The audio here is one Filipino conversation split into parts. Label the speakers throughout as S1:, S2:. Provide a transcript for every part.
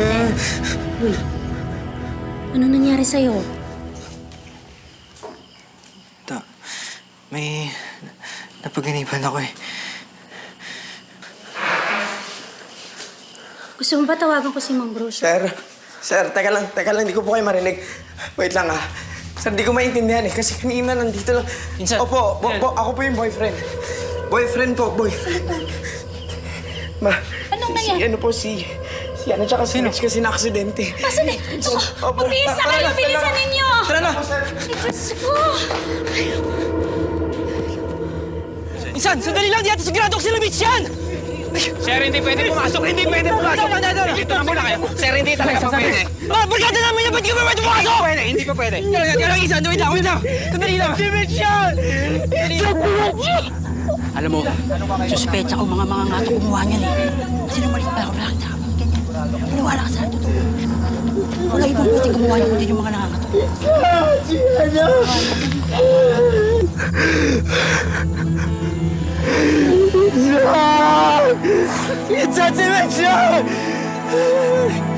S1: Uy, ano nangyari sa'yo?
S2: Ta, may napaganipan ako eh.
S1: Gusto mo ba tawagan ko si Mang Bruce?
S3: Sir, sir, teka lang, teka lang, hindi ko po kayo marinig. Wait lang ah. Sir, di ko maintindihan eh, kasi kanina nandito lang.
S2: Insan,
S3: Opo, bo- bo- ako po yung boyfriend. Boyfriend po, boyfriend. Ma,
S1: Anong
S3: si,
S1: nangyari?
S3: ano po, si... Si ano, tsaka si Mitch kasi na-aksidente.
S1: Asan eh?
S3: Opo,
S1: Mabilis na
S3: tara
S1: kayo!
S3: na,
S1: Bilisan
S3: tara na.
S1: ninyo!
S2: Tara na!
S1: Ay, Diyos ko!
S2: Insan, sandali lang! Di ata sigurado ko sila Mitch yan!
S4: Sir, hindi pwede pumasok. Hindi pwede pumasok. Dito na muna kayo. Sir, hindi talaga pa pwede.
S2: Ah, barkada namin yan! Ba't ka ba pwede pumasok?
S4: Pwede, hindi pa pwede.
S2: Tara lang, tara lang, Insan! Wait lang, wait lang! Sandali lang! Si Mitch yan!
S5: Alam mo, suspecha ko mga mga ngato kumuha niyan eh. Sinumalit pa ako mga ganyan. Maniwala ka sa totoo. Wala ibang pwedeng gumawa niyan kundi yung mga nangangato.
S3: Insan, si Mitch yan!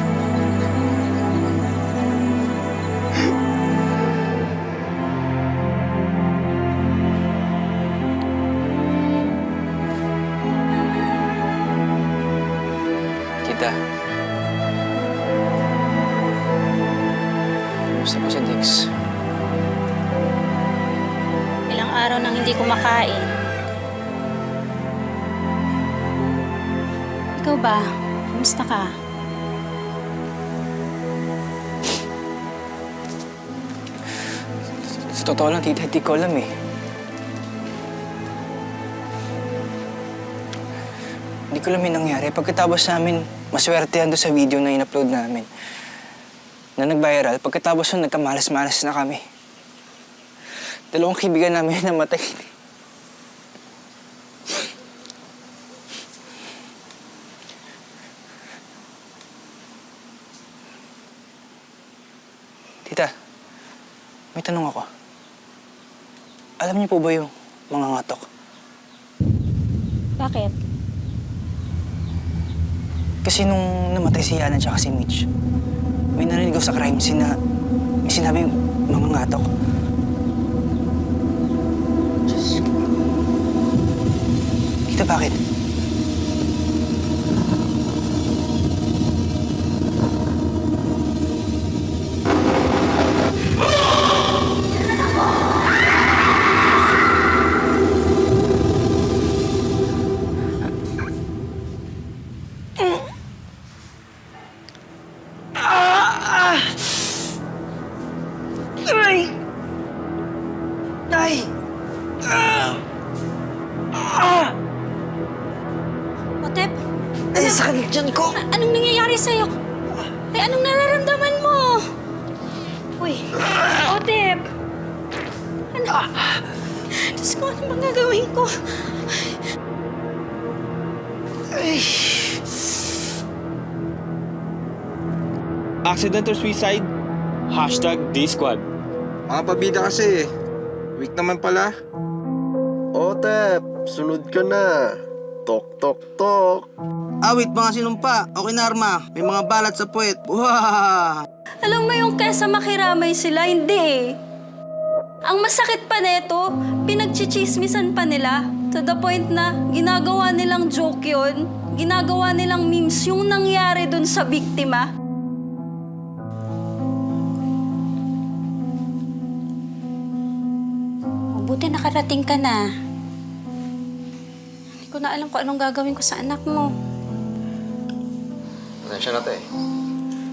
S2: Tita. Gusto po si Dix.
S1: Ilang araw nang hindi kumakain. Ikaw ba? Kamusta ka?
S2: Sa totoo lang, tita, hindi ko alam eh. Ko alam yung nangyari. Pagkatapos namin, maswertehan doon sa video na in-upload namin. Na nag-viral, pagkatapos nun, nagkamalas-malas na kami. Dalawang kaibigan namin namatay. Tita, may tanong ako. Alam niyo po ba yung mga ngatok?
S1: Bakit?
S2: Kasi nung namatay si Yana at si Mitch, may narinig ako sa crime scene na may sinabi yung mga ngatok. Tita, bakit?
S3: Dyan ko!
S1: a- anong nangyayari sa'yo? Ay, anong nararamdaman mo? Uy, Otep! Ano? Diyos ko, ano bang gagawin ko?
S4: Accident or suicide? Hashtag D-Squad.
S6: Mga pabida kasi. Weak naman pala.
S7: Otep, sunod ka na. Tok, tok, tok.
S8: Awit, mga sinumpa. Okay na, Arma. May mga balat sa puwet. Wah!
S9: Alam mo yung kesa makiramay sila, hindi eh. Ang masakit pa neto, pinagchichismisan pa nila to the point na ginagawa nilang joke yun, ginagawa nilang memes yung nangyari dun sa biktima.
S1: Mabuti nakarating ka na. Ko na alam kung anong gagawin ko sa anak mo.
S7: Pasensya na, te.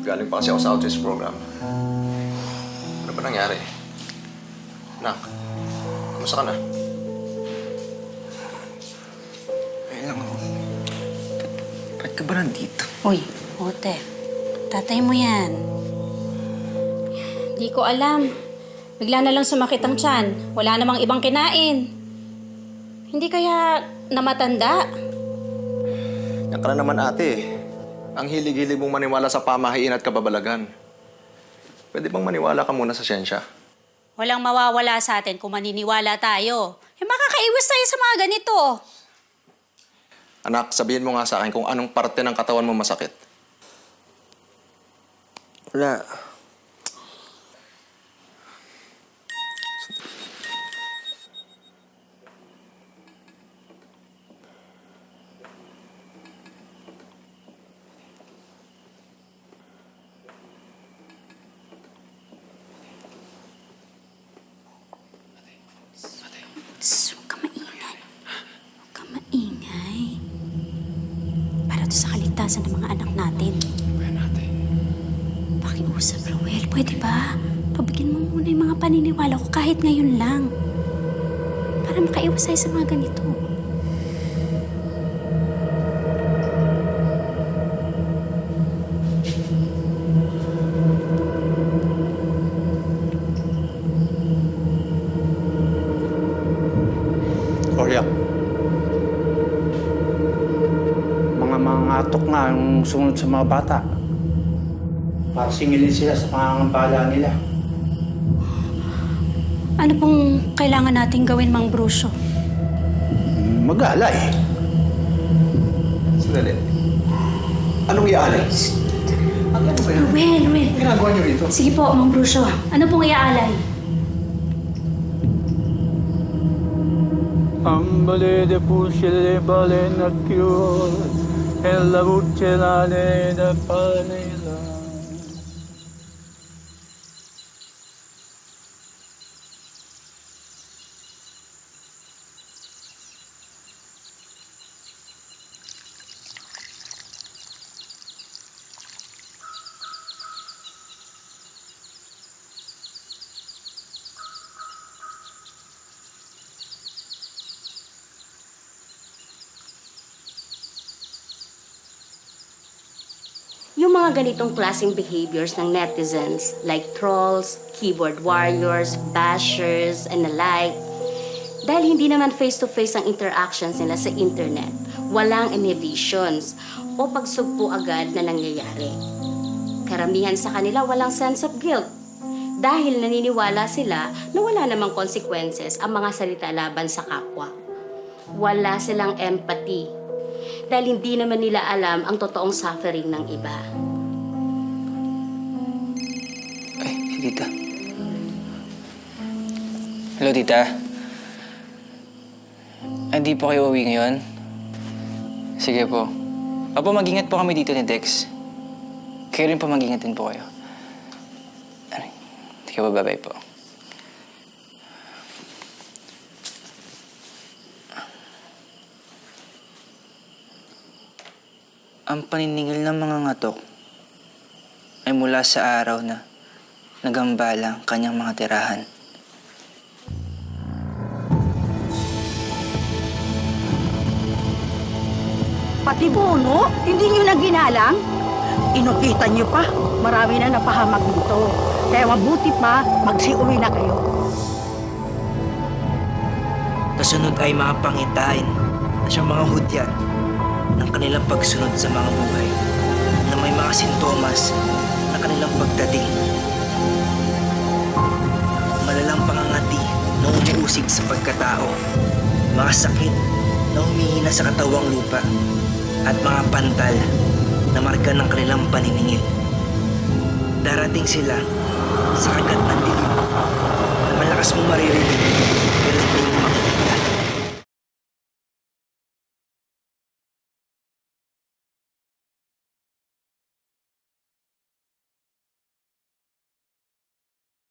S7: Galing pa kasi ako sa outreach program. Ano ba nangyari? Nak, kamusta ka na?
S2: Ay lang ako. Ba't, ba't ka ba nandito?
S1: Uy, Ote, tatay mo yan. Hindi ko alam. Bigla na lang sumakit ang tiyan. Wala namang ibang kinain. Hindi kaya namatanda?
S7: Yan ka na naman, ate. Ang hilig-hilig mong maniwala sa pamahiin at kababalagan. Pwede bang maniwala ka muna sa siyensya?
S1: Walang mawawala sa atin kung maniniwala tayo. Eh, makakaiwas tayo sa mga ganito.
S7: Anak, sabihin mo nga sa akin kung anong parte ng katawan mo masakit.
S3: Wala.
S1: Kaligtasan ng mga anak natin. Pakiusap, Roel. Pwede ba? Pabigyan mo muna yung mga paniniwala ko kahit ngayon lang. Para makaiwas tayo sa mga ganito.
S7: Koryak.
S10: mga mga atok nga ang sumunod sa mga bata. Para singilin sila sa pangangambala nila.
S1: Ano pong kailangan natin gawin, Mang Brusyo?
S10: Mag-aalay.
S7: Sandali. Anong iaalay?
S1: Ruel, Ruel.
S7: Ginagawa niyo rito?
S1: Sige po, Mang Brusyo. Ano pong iaalay?
S10: Ambale de pusile bale na kyur, Hello, Celale, the Panela.
S11: Mga ganitong klaseng behaviors ng netizens like trolls, keyboard warriors, bashers, and the like, dahil hindi naman face-to-face ang interactions nila sa internet, walang inhibitions o pagsugpo agad na nangyayari. Karamihan sa kanila walang sense of guilt dahil naniniwala sila na wala namang consequences ang mga salita laban sa kapwa. Wala silang empathy dahil hindi naman nila alam ang totoong suffering ng iba.
S2: Tita. Hello, tita. Hindi po kayo uwi ngayon? Sige po. Opo, mag-ingat po kami dito ni Dex. Kayo rin po mag-ingat din po kayo. Ay, Sige po, bye-bye po. Ang paniningil ng mga ngatok ay mula sa araw na nagambala ang kanyang mga tirahan.
S5: Pati bono, hindi nyo na ginalang? Inukita nyo pa, marami na napahamak dito. Kaya mabuti pa, magsiuwi na kayo.
S2: Kasunod ay mga pangitain at siyang mga hudyan ng kanilang pagsunod sa mga buhay na may mga sintomas na kanilang pagdating. Pangangati na umuusig sa pagkatao, mga sakit na humihina sa katawang lupa, at mga pantal na marka ng kanilang paniningil. Darating sila sa kagat ng dilim malakas mong maririnig